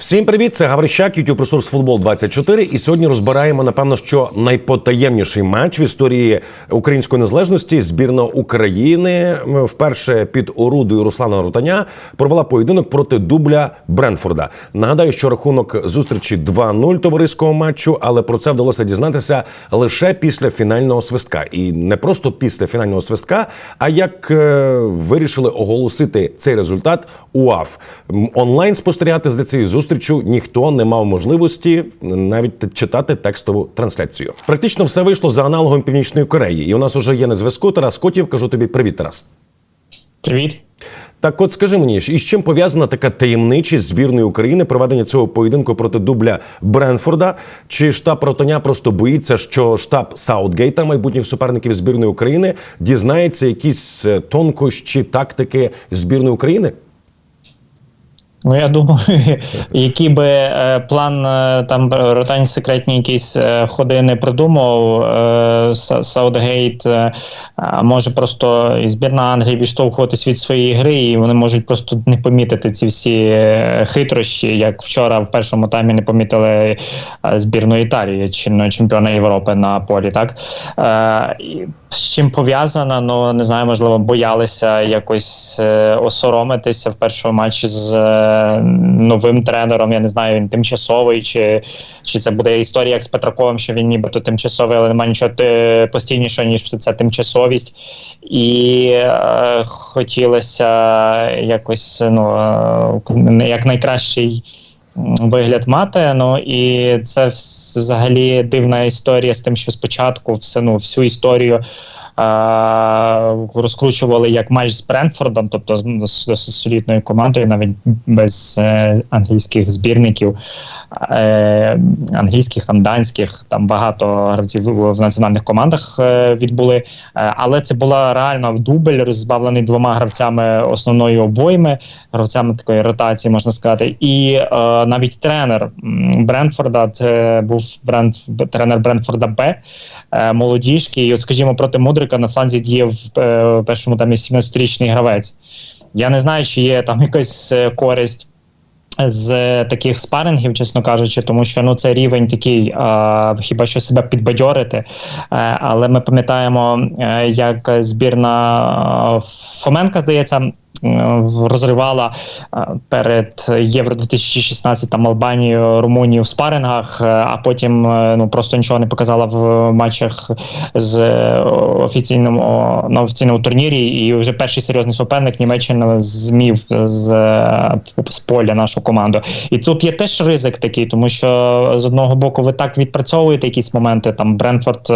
Всім привіт! Це Гаврищак, YouTube ресурс Футбол 24 І сьогодні розбираємо, напевно, що найпотаємніший матч в історії української незалежності. Збірна України вперше під орудою Руслана Ротаня провела поєдинок проти дубля Бренфорда. Нагадаю, що рахунок зустрічі 2-0 товариського матчу, але про це вдалося дізнатися лише після фінального свистка. І не просто після фінального свистка, а як е, вирішили оголосити цей результат УАФ. Онлайн спостерігати за цією зустрічю ніхто не мав можливості навіть читати текстову трансляцію. Практично все вийшло за аналогом Північної Кореї. І у нас уже є на зв'язку Тарас Котів. Кажу тобі привіт, Тарас. Привіт. Так, от скажи мені, із чим пов'язана така таємничість збірної України проведення цього поєдинку проти дубля Бренфорда? Чи штаб Ротоня просто боїться, що штаб Саутгейта, майбутніх суперників збірної України, дізнається якісь е, тонкощі тактики збірної України? Ну я думаю, який би е, план е, там ротань секретні якісь е, ходи не придумав. Е, Саутгейт е, може просто і збірна Англії відштовхуватись від своєї гри, і вони можуть просто не помітити ці всі е, хитрощі, як вчора в першому таймі не помітили е, збірну Італії, чинного чемпіона Європи на полі. Так е, з чим пов'язано, ну не знаю, можливо, боялися якось е, осоромитися в першому матчі з е, новим тренером. Я не знаю, він тимчасовий, чи, чи це буде історія як з Петраковим, що він нібито тимчасовий, але немає нічого те- постійнішого, ніж це тимчасовість. І е, хотілося якось ну, е, як найкращий. Вигляд мати, ну і це взагалі дивна історія з тим, що спочатку все ну всю історію розкручували як матч з Бренфордом, тобто з з досить солідною командою, навіть без е, англійських збірників, е, англійських, там данських, там багато гравців в національних командах е, відбули. Е, але це була реально дубль, розбавлений двома гравцями основної обойми, гравцями такої ротації, можна сказати. І е, навіть тренер Бренфорда, це був Брен, тренер Бренфорда Б, е, молодіжки. І, от, скажімо, проти Мудрика на фланзі е, в першому там 17-річний гравець. Я не знаю, чи є там якась е, користь. З е, таких спарингів, чесно кажучи, тому що ну це рівень такий, а, хіба що себе підбадьорити. А, але ми пам'ятаємо, е, як збірна е, Фоменка, здається, розривала е, перед Євро 2016 там Албанію, Румунію в спарингах, е, а потім е, ну просто нічого не показала в матчах з е, офіційному на офіційному турнірі. І вже перший серйозний суперник Німеччина змів з, е, з поля нашу команду. І тут є теж ризик такий, тому що з одного боку ви так відпрацьовуєте якісь моменти. Там Бренфорд.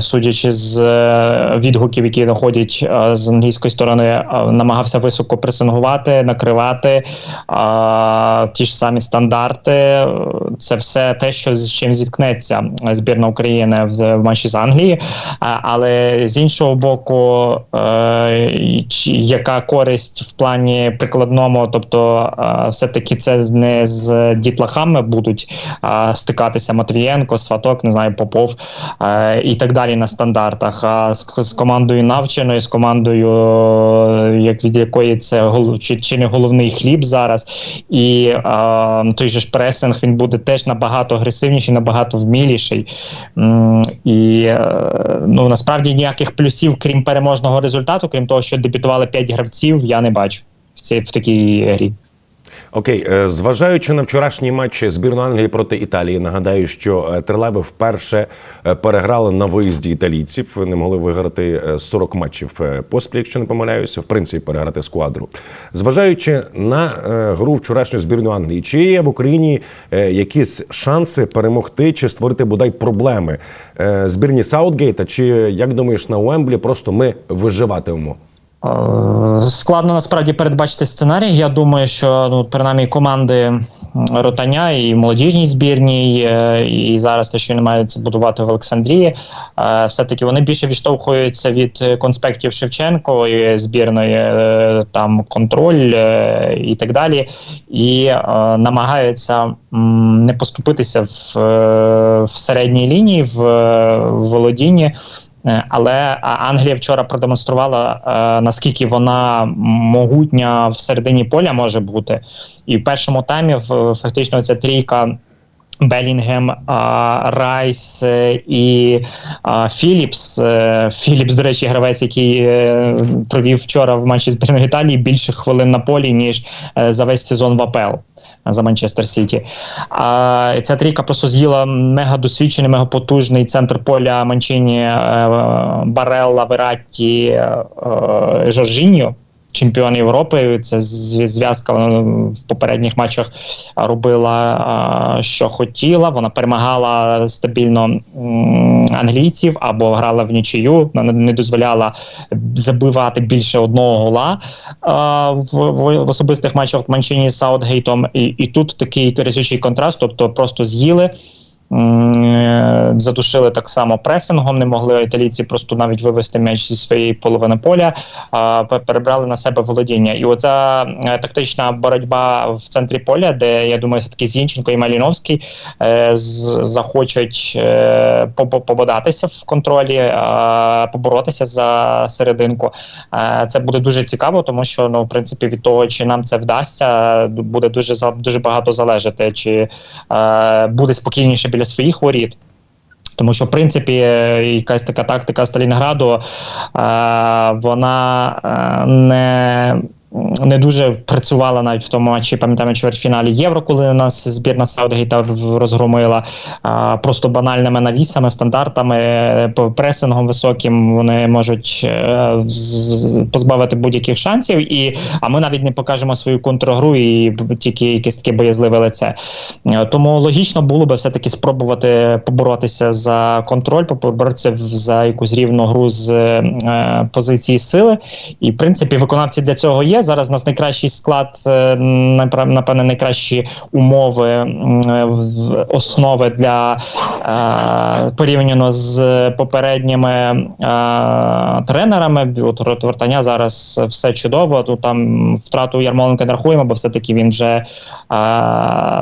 Судячи з е, відгуків, які доходять е, з англійської сторони, е, намагався високо пресингувати, накривати ті ж самі стандарти. Це все те, що з чим зіткнеться збірна України в, матчі з Англії. Але з іншого боку, яка користь в плані прикладному, тобто все-таки це не з дітлахами будуть стикатися Матвієнко, Сваток, не знаю, Попов і так далі на стандартах. А з, з командою навченою, з командою, е, як від якої це гол- чи, чи не головний хліб зараз, і е, той же ж пресинг він буде теж набагато агресивніший, набагато вміліший. І е, ну насправді ніяких плюсів, крім переможного результату, крім того, що дебютували 5 гравців, я не бачу в цій в такій грі. Окей, е, зважаючи на вчорашній матч збірної Англії проти Італії, нагадаю, що е, трилеви вперше е, переграли на виїзді італійців. Не могли виграти е, 40 матчів поспіль, якщо не помиляюся, в принципі, переграти сквадру. Зважаючи на гру вчорашньої збірної Англії, чи є в Україні якісь шанси перемогти чи створити бодай проблеми збірні Саутгейта? Чи як думаєш на Уемблі просто ми виживатимемо? Е, Складно насправді передбачити сценарій. Я думаю, що ну принаймні команди ротаня і молодіжній збірній, е, і зараз те, що вони мають будувати в Олександрії, е, все-таки вони більше відштовхуються від конспектів Шевченко і збірної там контроль і так далі, і намагаються не поступитися в, в середній лінії, в володінні. Е, Але Англія вчора продемонструвала е, наскільки вона могутня всередині поля може бути. І в першому таймі фактично ця трійка. Белінгем, Райс е, і Філіпс. Філіпс, до речі, гравець, який провів вчора в матчі збірної Італії більше хвилин на полі, ніж за весь сезон в АПЛ. За Манчестер Сіті. Ця трійка просто з'їла мега досвідчений, мега потужний центр поля Манчині е, Барелла, Вератті, е, е, Жоржіньо. Чемпіон Європи, це зв'язка вона в попередніх матчах робила, що хотіла. Вона перемагала стабільно англійців або грала в нічию. Не дозволяла забивати більше одного гола в, особистих матчах Манчині з Саутгейтом. І, і тут такий разючий контраст, тобто просто з'їли. Е, Задушили так само пресингом, не могли італійці просто навіть вивести м'яч зі своєї половини поля, перебрали на себе володіння. І оця е, тактична боротьба в центрі поля, де я думаю, все таки Зінченко і Маліновський е, захочуть е, пободатися в контролі, поборотися за серединку. Це буде дуже цікаво, тому що ну, в принципі, від того, чи нам це вдасться, буде дуже дуже багато залежати, чи буде спокійніше біля своїх воріт. Тому що, в принципі, е, якась така тактика Сталінграду, е, вона е, не. Не дуже працювала навіть в тому матчі, пам'ятаємо чвертьфіналі Євро, коли нас збірна Саудгейта розгромила а, просто банальними навісами, стандартами, е, пресингом високим. Вони можуть е, з- з- позбавити будь-яких шансів. І а ми навіть не покажемо свою контргру і тільки якесь таке боязливе лице. Е, Тому логічно було би все-таки спробувати поборотися за контроль, поборотися за якусь рівну гру з е, позиції сили. І в принципі, виконавці для цього є. Зараз у нас найкращий склад, е, напевне, найкращі умови в- основи для е, порівняно з попередніми е, тренерами. От Вартаня зараз все чудово. Тут там втрату Ярмоленка не рахуємо, бо все-таки він вже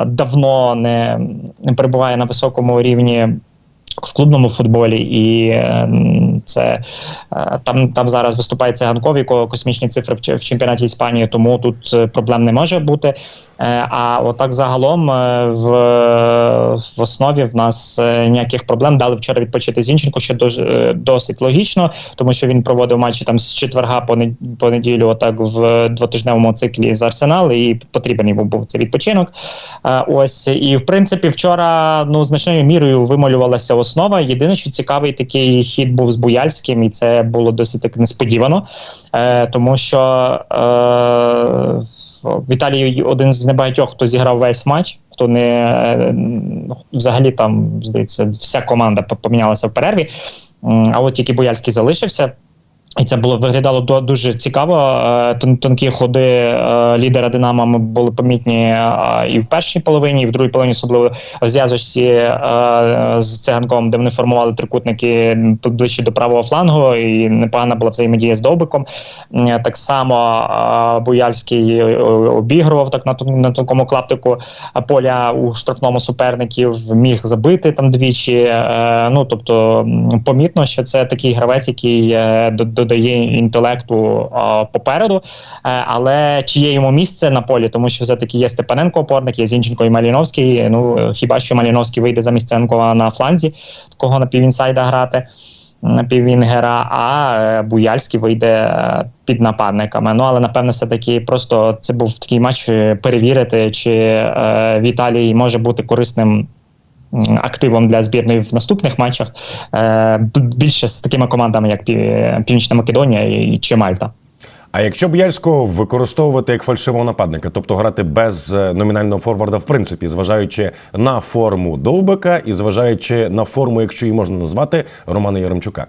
давно не перебуває на високому рівні. В клубному футболі, і е, це е, там, там зараз виступає циганков, якого космічні цифри в, чемпіонаті Іспанії, тому тут е, проблем не може бути. Е, А отак загалом в, в основі в нас ніяких проблем дали вчора відпочити Зінченко, що досить логічно, тому що він проводив матчі там з четверга по, не- неділю, отак в двотижневому циклі з Арсенал, і потрібен йому був цей відпочинок. Ось і в принципі вчора ну значною мірою вималювалася основа. Єдине, що цікавий такий хід був з Буяльським, і це було досить так несподівано, е, тому що е, в Італії один з небагатьох, хто зіграв весь матч, хто не е, ну, взагалі там здається, вся команда помінялася в перерві. А от тільки Бояльський залишився. І це було виглядало дуже цікаво. Е, Тонкі ходи е, лідера Динамо були помітні е, і в першій половині, і в другій половині, особливо в зв'язочці з циганком, де вони формували трикутники ближче до правого флангу, і непогана була взаємодія з Довбиком. Так само Буяльський обігрував так на на такому клаптику поля у штрафному суперників, міг забити там двічі. Ну тобто помітно, що це такий гравець, який до- додає інтелекту е, попереду. Е, Але чи є йому місце на полі, тому що все-таки є Степаненко опорник, є Зінченко і Маліновський. Ну хіба що Маліновський вийде замість Ценкова на фланзі, такого на півінсайда грати. На півінгера, а е, Буяльський вийде е, під нападниками. Ну але напевно, все таки просто це був такий матч перевірити, чи е, Віталій може бути корисним активом для збірної в наступних матчах. Е, більше з такими командами, як Північна Македонія і чи Мальта. А якщо Б'яльського використовувати як фальшивого нападника, тобто грати без е, номінального форварда, в принципі, зважаючи на форму Довбика і зважаючи на форму, якщо її можна назвати, Романа Яремчука.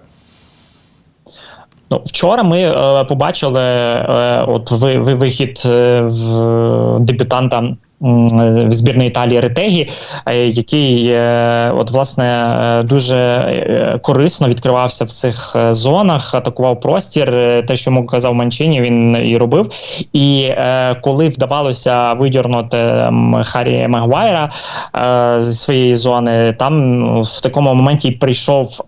Ну, вчора ми е, побачили е, от ви, ви, вихід е, в дебютанта м, в збірної Італії Ретегі, е, який е, от власне е, дуже корисно відкривався в цих зонах, атакував простір. Те, що йому казав Манчині, він і робив. І коли вдавалося видірнути Харі Магуайра зі своєї зони, там ну, в такому моменті й прийшов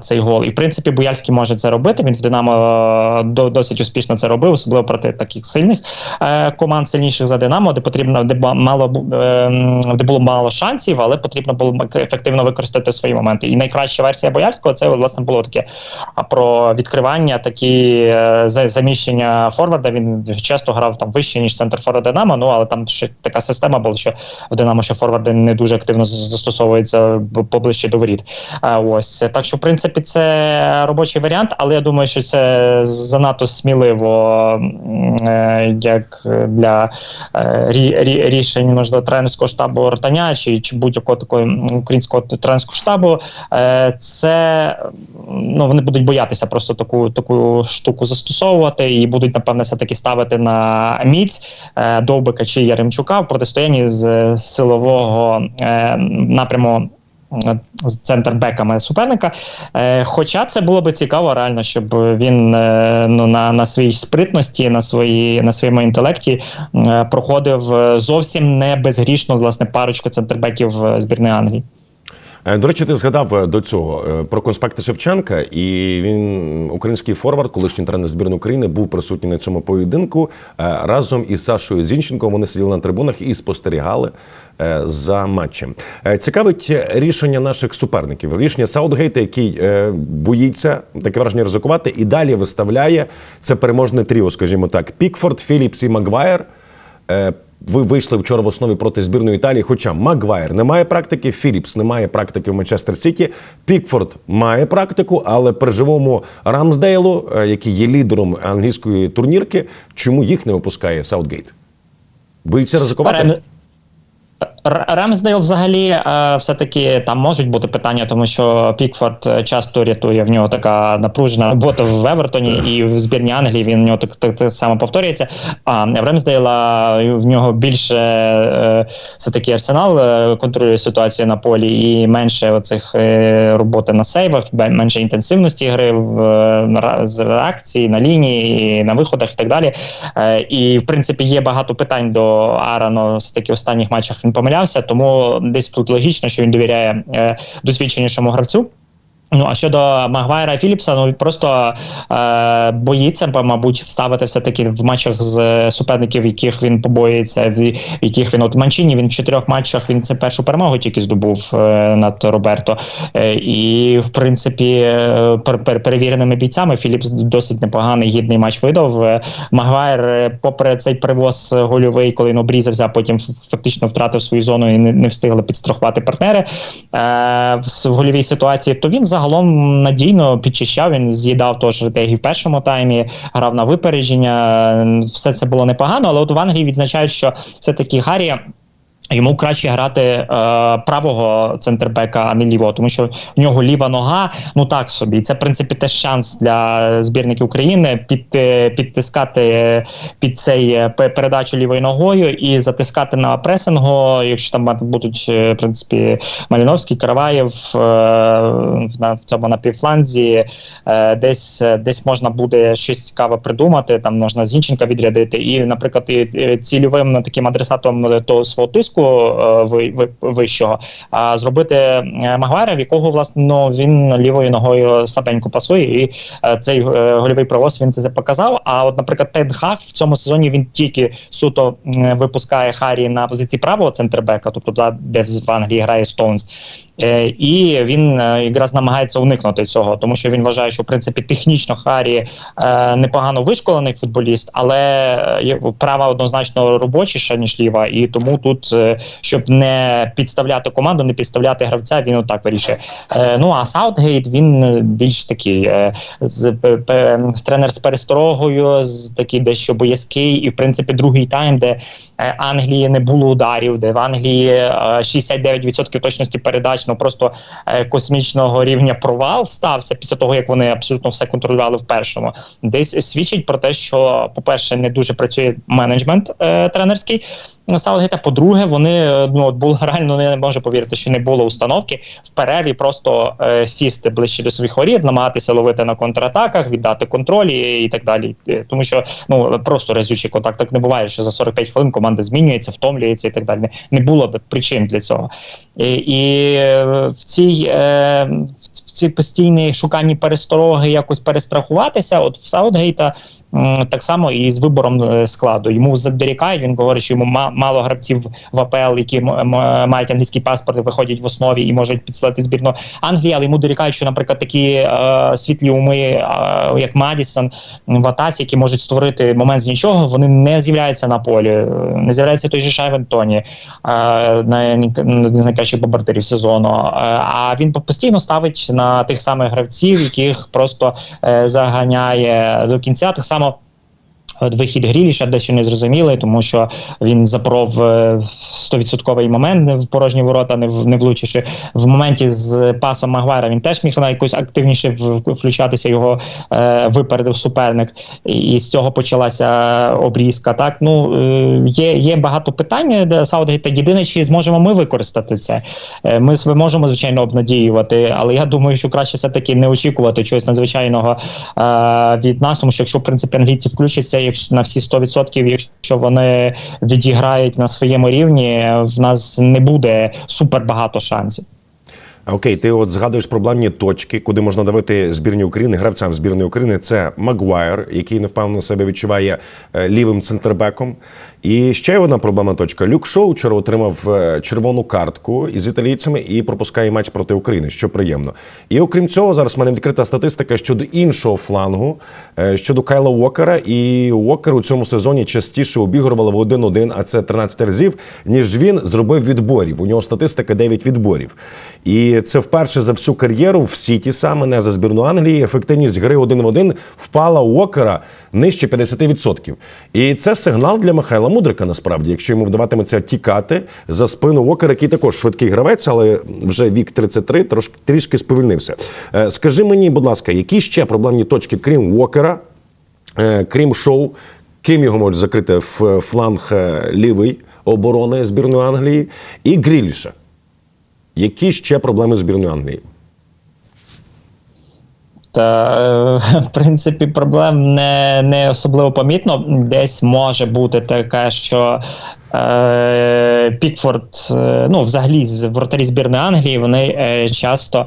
цей гол. І в принципі Буяльський може це робити. Він в Динамо досить успішно це робив, особливо проти таких сильних команд, сильніших за Динамо, де потрібно де мало е, де було мало шансів, але потрібно було ефективно використати свої моменти. І найкраща версія Боярського це власне було таке а, про відкривання, такі е, заміщення форварда. Він часто грав там вище ніж центр форварда Динамо. Ну але там ще така система була, що в Динамо ще форварди не дуже активно застосовуються поближче до воріт. Ось так що, в принципі, це робочий варіант, але я думаю, що це занадто сміливо, е, як для рі, рішень можливо тренерського штабу Ортаня чи, чи будь-якого такого українського тренерського штабу. Е, Це ну вони будуть боятися просто таку таку штуку застосовувати і будуть напевне все таки ставити на міць е, Довбика чи Яремчука в протистоянні з силового е, напряму. Центрбеками суперника. Е, хоча це було би цікаво, реально, щоб він е, ну, на, на своїй спритності, на, свої, на своєму інтелекті е, проходив зовсім не безгрішну власне парочку центрбеків збірної Англії. До речі, ти згадав до цього про конспекти Шевченка, і він український форвард, колишній тренер збірної України, був присутній на цьому поєдинку разом із Сашою Зінченком. Вони сиділи на трибунах і спостерігали за матчем. Е, Цікавить рішення наших суперників. Рішення Саутгейта, який е, боїться таке враження ризикувати, і далі виставляє це переможне тріо, скажімо так: Пікфорд, Філіпс і Магуайр. Е, Ви вийшли вчора в основі проти збірної Італії. Хоча Магуайр не має практики, Філіпс не має практики в Манчестер Сіті. Пікфорд має практику, але при живому Рамсдейлу, е, який є лідером англійської турнірки, чому їх не випускає Саутгейт? Боїться ризикувати? Ремсдейл взагалі е, все-таки там можуть бути питання, тому що Пікфорд е, часто рятує в нього така напружена робота в Евертоні і в збірні Англії він в нього так, так, так само повторюється. А в Ремсдейла в нього більше е, все-таки арсенал е, контролює ситуацію на полі і менше оцих е, роботи на сейвах, менше інтенсивності гри в е, з реакції на лінії, і на виходах і так далі. Е, і в принципі є багато питань до Арано все-таки в останніх матчах він помилявся, тому десь тут логічно, що він довіряє е, досвідченішому гравцю. Ну а щодо Магуайра і Філіпса, ну він просто е, боїться, бо, мабуть, ставити все таки в матчах з суперників, яких він побоїться, в яких він от Манчині. Він в чотирьох матчах він це першу перемогу тільки здобув е, над Роберто. Е, і в принципі, е, пер, пер, перевіреними бійцями Філіпс досить непоганий гідний матч видав. Е, Магуайр, е, попри цей привоз гольовий, коли він обрізався, потім фактично втратив свою зону і не, не встигли підстрахувати партнери е, в, в гольовій ситуації, то він загалом надійно підчищав. Він з'їдав теж ретегі в першому таймі, грав на випередження. Все це було непогано, але от в Англії відзначають, що все-таки Гаррі. Йому краще грати е, правого центрбека, а не лівого, тому що в нього ліва нога, ну так собі. Це в принципі теж шанс для збірників України під, е, підтискати під цей е, передачу лівою ногою і затискати на пресингу, якщо там будуть е, в принципі Маліновський, Караваєв е, в, в цьому напівфланзі, е, десь, десь можна буде щось цікаве придумати. Там можна Зінченка відрядити, і, наприклад, і, цільовим таким адресатом того свого тиску е, ви, ви, вищого, а зробити е, Магуайра, в якого власне ну, він лівою ногою слабенько пасує, і е, цей е, гольовий провоз він це показав. А от, наприклад, Тед Хаг в цьому сезоні він тільки суто випускає Харі на позиції правого центрбека, тобто де в Англії грає Стоунс. Е, і він е, якраз намагається уникнути цього, тому що він вважає, що в принципі технічно Харі е, непогано вишколений футболіст, але е, права однозначно робочіша ніж ліва, і тому тут е, е, щоб не підставляти команду, не підставляти гравця. Він отак вирішує. Е, ну а Саутгейт він е, більш такий е, з, тренер з пересторогою, з такий дещо боязкий, і в принципі другий тайм, де Англії не було ударів, де в Англії е, 69% точності передач, ну просто космічного рівня провал стався після того, як вони абсолютно все контролювали в першому. Десь свідчить про те, що, по-перше, не дуже працює менеджмент е, тренерський Саутгейта. По-друге, вони е, ну от було реально не можу повірити, що не було установки в перерві просто е, сісти ближче до своїх воріт, намагатися ловити на контратаках, віддати контроль і, і так далі. Е, Тому що ну просто разючий контакт так не буває, що за 45 хвилин команда змінюється, втомлюється і так далі. Не, було б причин для цього. І, і е, в цій е, в цій постійній шуканні перестороги якось перестрахуватися. От в Саутгейта так само і з вибором е, складу. Йому задорікають. Він говорить, що йому ма- мало гравців в АПЛ, які мають англійський паспорт, виходять в основі і можуть підсилати збірну Англії. Але йому дорікають, що, наприклад, такі е, світлі уми, е, як Мадісон в атаці, які можуть створити момент з нічого, вони не з'являються на полі. Е, Не з'являється той же Шайвен Тоні, е, один з найкращих бомбардирів сезону. Е, А він постійно ставить на тих самих гравців, яких просто е, заганяє до кінця. Так само. Вихід Гріліша дещо не зрозумілий, тому що він запоров е, в 100% момент в порожні ворота, не, не влучивши. В моменті з пасом Магуайра він теж міг на якось активніше включатися, його е, випередив суперник, і, і з цього почалася обрізка. Так, ну е, є, є багато питань, де Саутгейта єдине, чи зможемо ми використати це. Е, Ми можемо, звичайно, обнадіювати, але я думаю, що краще все-таки не очікувати чогось надзвичайного е, від нас, тому що якщо в принципі англійці включаться, якщо на всі 100%, якщо вони відіграють на своєму рівні, в нас не буде супер багато шансів. Окей, ти от згадуєш проблемні точки, куди можна давити збірні України, гравцям збірної України. Це Магуайр, який невпевнено себе відчуває е, лівим центрбеком. І ще одна проблемна точка. Люк Шоу вчора отримав е, червону картку із італійцями і пропускає матч проти України, що приємно. І окрім цього, зараз в мене відкрита статистика щодо іншого флангу, е, щодо Кайла Уокера. І Уокер у цьому сезоні частіше обігрували в 1-1, а це 13 разів, ніж він зробив відборів. У нього статистика 9 відборів. І це вперше за всю кар'єру в Сіті, саме не за збірну Англії. Ефективність гри один в один впала у Уокера нижче 50%. І це сигнал для Михайла Мудрика. Насправді, якщо йому вдаватиметься тікати за спину Уокера, який також швидкий гравець, але вже вік 33, трошки трішки сповільнився. Е, Скажи мені, будь ласка, які ще проблемні точки, крім Уокера, е, крім шоу, ким його можуть закрити в фланг е, лівий оборони збірної Англії і Гріліша? Які ще проблеми з збірною Англії? Та е, в принципі проблем не, не особливо помітно. Десь може бути таке, що Пікфорд, е, ну взагалі з вратарі збірної Англії, вони е, часто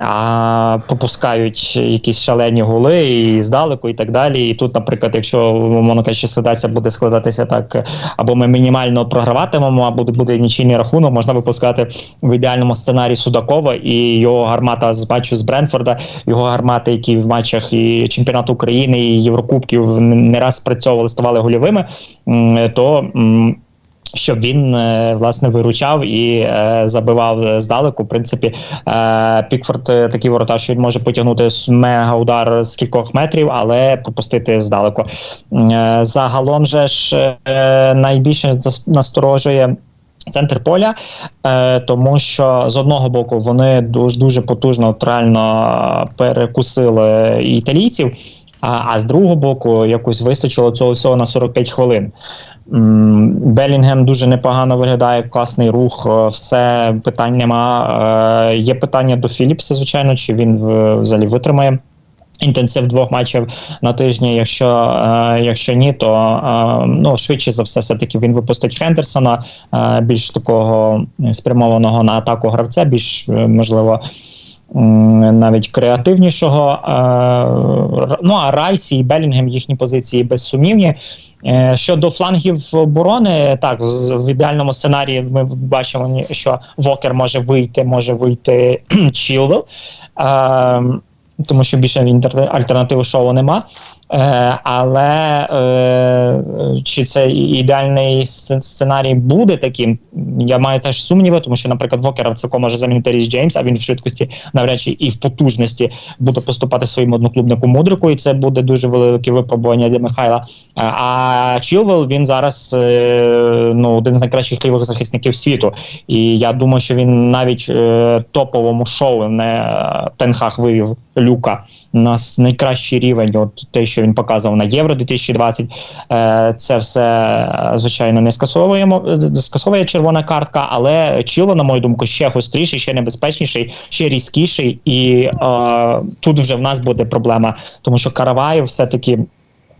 а, попускають якісь шалені голи і здалеку, і так далі. І тут, наприклад, якщо умовно кажучи, ситуація буде складатися так, або ми мінімально програватимемо, або буде нічийний рахунок, можна випускати в ідеальному сценарії Судакова і його гармата з матчу з Бренфорда, його гармати, які в матчах і чемпіонату України, і Єврокубків не раз спрацьовували, ставали гольовими, то. Щоб він е, власне виручав і е, забивав здалеку. В принципі, е, Пікфорд такий воротар, що він може потягнути мега удар з кількох метрів, але пропустити здалеку. Загалом же ж найбільше насторожує. Центр поля, тому що з одного боку вони дуже дуже потужно трально перекусили італійців, а, а з другого боку якось вистачило цього всього на 45 хвилин. Белінгем дуже непогано виглядає, класний рух, е, все питань нема. Е, Є питання до Філіпса, звичайно, чи він взагалі витримає. Інтенсив двох матчів на тижні. Якщо е, якщо ні, то ну швидше за все, все таки він випустить Хендерсона, більш такого спрямованого на атаку гравця, більш можливо. Навіть креативнішого. Е, ну а Райсі і Белінгем їхні позиції безсумнівні. Е, Щодо флангів оборони, так в ідеальному сценарії ми бачимо, що Вокер може вийти, може вийти Чілвел. Е, тому що більше він альтернативи шоу нема. Е, але е, чи це ідеальний сценарій буде таким? Я маю теж сумніви, тому що, наприклад, Вокера цілком може замінити Ріс Джеймс, а він в швидкості навряд чи і в потужності буде поступати своїм одноклубнику Мудрику, і це буде дуже велике випробування для Михайла. Е, А Чілвел він зараз ну, один з найкращих лівих захисників світу. І я думаю, що він навіть топовому шоу не Тенхах вивів Люка на найкращий рівень. От те, що він показував на Євро 2020, е, це все звичайно не скасовуємо. скасовує червона картка, але Чіло, на мою думку, ще гостріший, ще небезпечніший, ще різкіший. І е, тут вже в нас буде проблема, тому що Караваєв все-таки.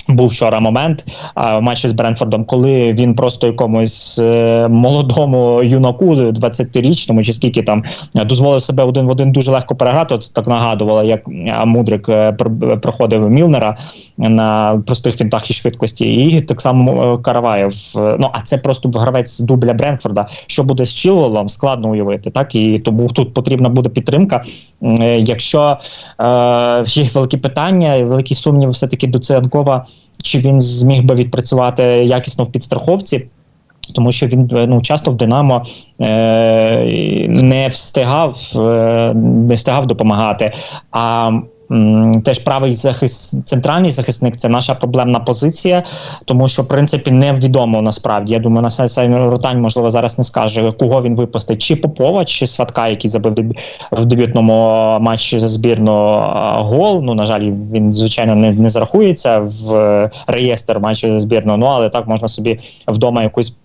Був вчора момент а, в матчі з Бренфордом, коли він просто якомусь е, молодому юнаку, 20-річному, чи скільки там дозволив себе один в один дуже легко переграти. От так нагадувало, як Мудрик е, проходив Мілнера на простих фінтах і швидкості, і так само е, Караваєв. Е, Ну а це просто гравець дубля Бренфорда. Що буде з Чілвелом, складно уявити. Так і тому тут потрібна буде підтримка. Е, Якщо е, є великі питання, великі сумніви, все таки до Циганкова, чи він зміг би відпрацювати якісно в підстраховці. Тому що він е, ну часто в Динамо е, не встигав, е, не встигав допомагати. А теж правий захист, центральний захисник це наша проблемна позиція, тому що в принципі невідомо насправді. Я думаю, на Ротань можливо зараз не скаже, кого він випустить, чи Попова, чи Сватка, який забив в дебютному матчі за збірну гол. Ну на жаль, він звичайно не, не зарахується в реєстр матчу за збірну. Ну але так можна собі вдома якусь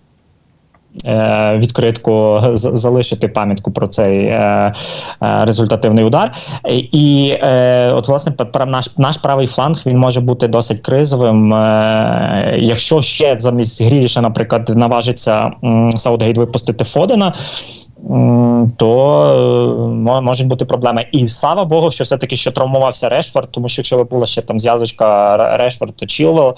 відкритку залишити пам'ятку про цей е, е, результативний удар. І е, от власне наш, наш правий фланг він може бути досить кризовим. Е, якщо ще замість Гріліша, наприклад, наважиться Саутгейт випустити Фодена. То е, можуть бути проблеми, і слава Богу, що все таки що травмувався Решфорд, тому що якщо би була ще там зв'язочка Решфорд та Чілвел,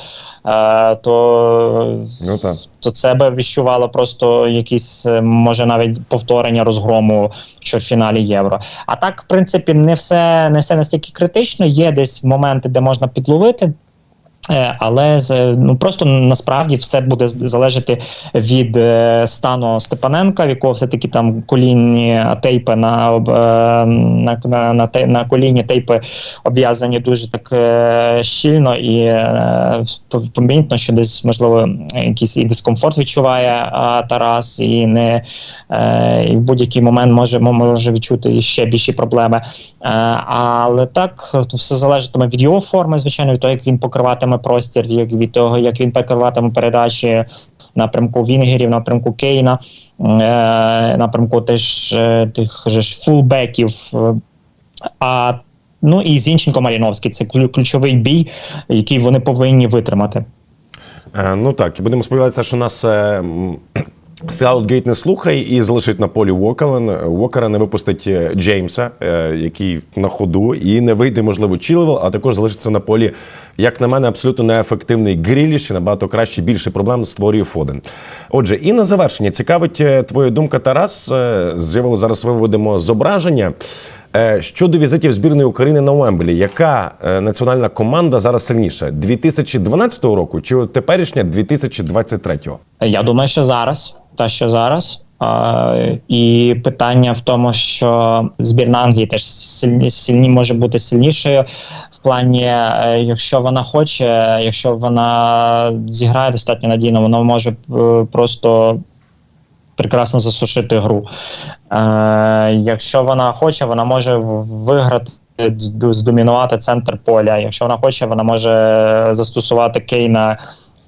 е, то Ну так. то це би відчувало просто якісь, е, може, навіть повторення розгрому в чвертьфіналі євро. А так, в принципі, не все не все настільки критично. Є десь моменти, де можна підловити. Е, Але з- ну просто насправді все буде залежати від е, стану Степаненка, в якого все таки там колінні тейпи на е, на, на, на, на коліні тейпи обв'язані дуже так е, щільно і е, помітно, що десь можливо якийсь і дискомфорт відчуває Тарас, і не е, і в будь-який момент може може відчути ще більші проблеми. Е, але так все залежатиме від його форми, звичайно, від того, як він покриватиме простір, від того, як він покриватиме передачі. Напрямку Вінгерів, напрямку Кейна, е, напрямку теж е, тих же ж фулбеків. А ну і Зінченко Маріновський це ключовий бій, який вони повинні витримати. Е, Ну так, і будемо сподіватися, що нас Саутгейт не слухай і залишить на полі Уокера. Уокера не випустить е, Джеймса, е, який на ходу, і не вийде, можливо, Чілвел, а також залишиться на полі, як на мене, абсолютно неефективний Гріліш і набагато краще, більше проблем створює Фоден. Отже, і на завершення цікавить е, твоя думка, Тарас. З'явило зараз виведемо зображення. Е, Щодо візитів збірної України на Уемблі, яка е, національна команда зараз сильніша? 2012 року чи теперішня 2023? Я думаю, що зараз, та що зараз. І питання в тому, що збірна Англії теж сильні, сильні може бути сильнішою в плані, е, якщо вона хоче, якщо вона зіграє достатньо надійно, вона може просто прекрасно засушити гру. Е, якщо вона хоче, вона може виграти. Здомінувати центр поля. Якщо вона хоче, вона може застосувати Кейна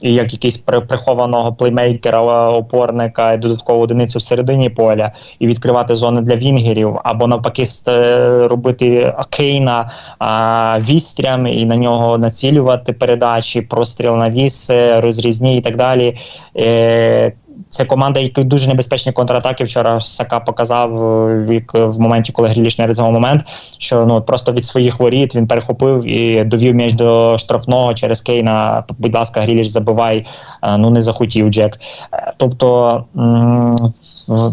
як якийсь прихованого плеймейкера, опорника і додаткову одиницю в середині поля, і відкривати зони для вінгерів, або навпаки робити Кейна а, вістрям і на нього націлювати передачі, простріл на віси, розрізні і так далі. Е, це команда, яка дуже небезпечні контратаки. Вчора Сака показав е, в моменті, коли Гріліш не реалізував момент, що ну просто від своїх воріт він перехопив і довів м'яч до штрафного через Кейна. Будь ласка, Гріліш забивай. Е, Ну не захотів Джек. Е, Тобто,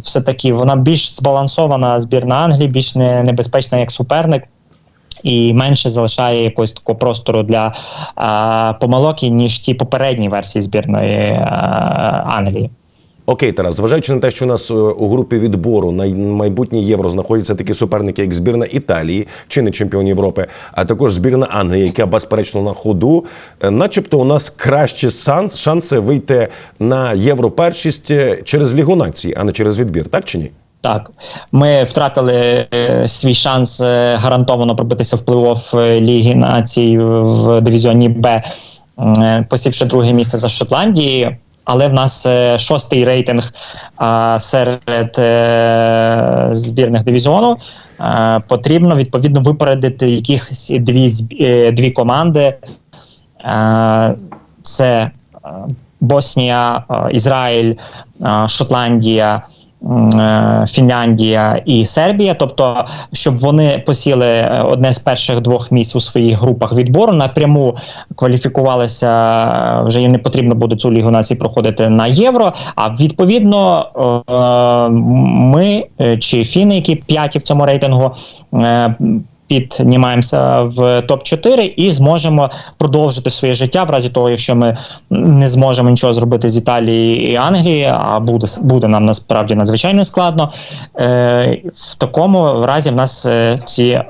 все таки вона більш збалансована збірна Англії, більш не, небезпечна як суперник. І менше залишає якогось такого простору для а, помилок, ніж ті попередні версії збірної а, Англії. Окей, Тарас, зважаючи на те, що у нас е, у групі відбору на майбутнє євро знаходяться такі суперники, як збірна Італії, чинний чемпіон Європи, а також збірна Англії, яка безперечно на ходу, е, начебто у нас кращі шанс, шанси вийти на європершість е, через Лігу націй, а не через відбір, так чи ні? Так, ми втратили свій шанс гарантовано пробитися в плей-офф Ліги націй в дивізіоні Б, посівши друге місце за Шотландії. Але в нас е, шостий рейтинг е, серед е, збірних дивізіону. Е, потрібно відповідно випередити якихось дві, е, дві команди. Е, це Боснія, е, Ізраїль, е, Шотландія. Е, Фінляндія і Сербія, тобто, щоб вони посіли е, одне з перших двох місць у своїх групах відбору, напряму кваліфікувалися, е, вже їм не потрібно буде цю лігу націй проходити на євро. А відповідно, ми чи фіни, які п'яті в цьому рейтингу, піднімаємося в топ 4 і зможемо продовжити своє життя в разі того, якщо ми не зможемо нічого зробити з Італії і Англії, а буде буде нам насправді надзвичайно складно. Е, в такому разі в нас е, ці е,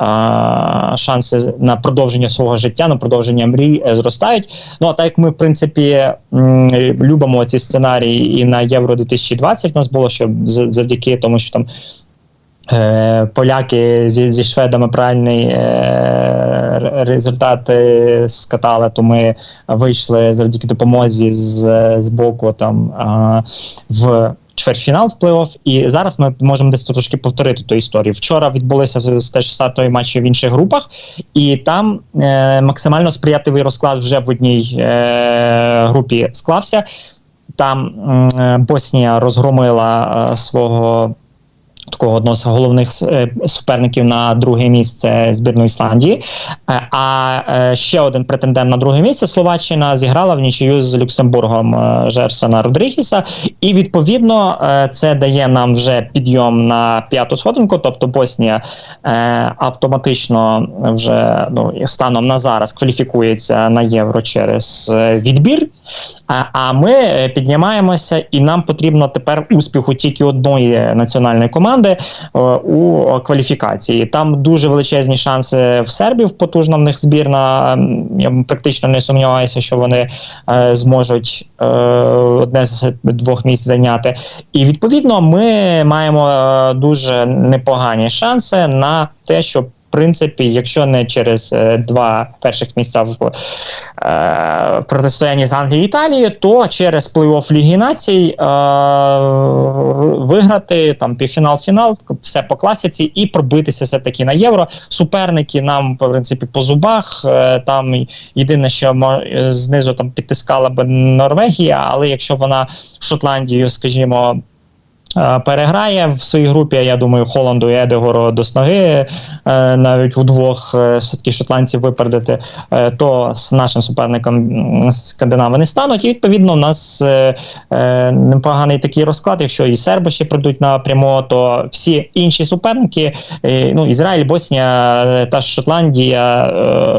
шанси на продовження свого життя, на продовження мрій е, зростають. Ну а так як ми, в принципі, м, любимо ці сценарії і на Євро 2020 в нас було, що завдяки тому, що там. Е, Поляки зі, зі шведами правильний е, результат скатали, то ми вийшли завдяки допомозі з, з боку там в чвертьфінал в плей-офф. І зараз ми можемо десь трошки повторити ту історію. Вчора відбулися теж сатої матчі в інших групах, і там е, максимально сприятливий розклад вже в одній групі склався. Там Боснія розгромила свого такого одного з головних е, суперників на друге місце збірної Ісландії. Е, А е, ще один претендент на друге місце Словаччина зіграла в нічию з Люксембургом Жерсона Родрігіса. І відповідно це дає нам вже підйом на п'яту сходинку. Тобто Боснія автоматично вже ну станом на зараз кваліфікується на євро через відбір. А, ми піднімаємося, і нам потрібно тепер успіху тільки одної національної команди е, у кваліфікації. Там дуже величезні шанси в сербів. потужна в них збірна. Я практично не сумніваюся, що вони е, зможуть е, одне з двох місць зайняти. І відповідно ми маємо дуже непогані шанси на те, щоб. Принципі, якщо не через е, два перших місця в е, протистоянні з Англією і Італією, то через плей-офф Ліги Націй е, виграти там півфінал, фінал, все по класиці, і пробитися все таки на євро. Суперники нам, в принципі, по зубах. Е, там єдине, що мо- е, знизу там підтискала би Норвегія, але якщо вона Шотландію, скажімо. Е, Переграє в своїй групі, я думаю, Холланду і Едегору до сноги е, навіть удвох е, все-таки шотландців випередити, то з нашим суперником скандинави не стануть. І відповідно, у нас непоганий такий розклад. Якщо і серби ще прийдуть напряму, то всі інші суперники, ну Ізраїль, Боснія та Шотландія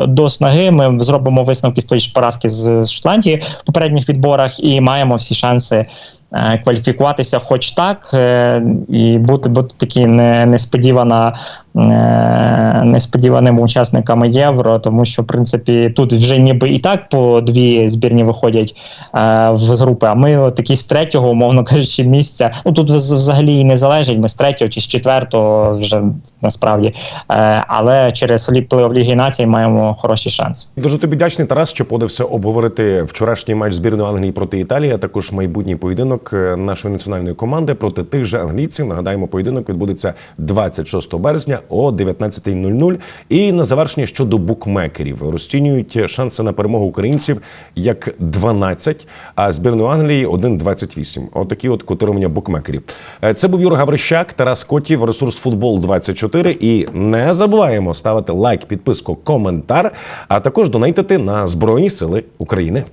до снаги. Ми зробимо висновки з тої ж поразки з Шотландії в попередніх відборах і маємо всі шанси. Е, Кваліфікуватися, хоч так, е, і бути бути такі не, несподівана, е, несподіваними учасниками євро, тому що в принципі тут вже ніби і так по дві збірні виходять е, в групи. А ми такі з третього, умовно кажучи, місця. Ну тут взагалі і не залежить. Ми з третього чи з четвертого вже насправді. Е, але через плей-офф Ліги Націй маємо хороші шанси. Дуже тобі вдячний, Тарас, що подивився обговорити вчорашній матч збірної Англії проти Італії, а також майбутній поєдинок е, нашої національної команди проти тих же англійців. Нагадаємо, поєдинок відбудеться 26 березня о 19.00. І на завершення щодо букмекерів розцінюють шанси на перемогу українців як 12, а збірної Англії 1,28. Отакі от котирування букмекерів. Е, Це був Юра Гаврищак, Тарас Котів, ресурс футбол 24. І не забуваємо ставити лайк, підписку, коментар, а також донатити на Збройні Сили України.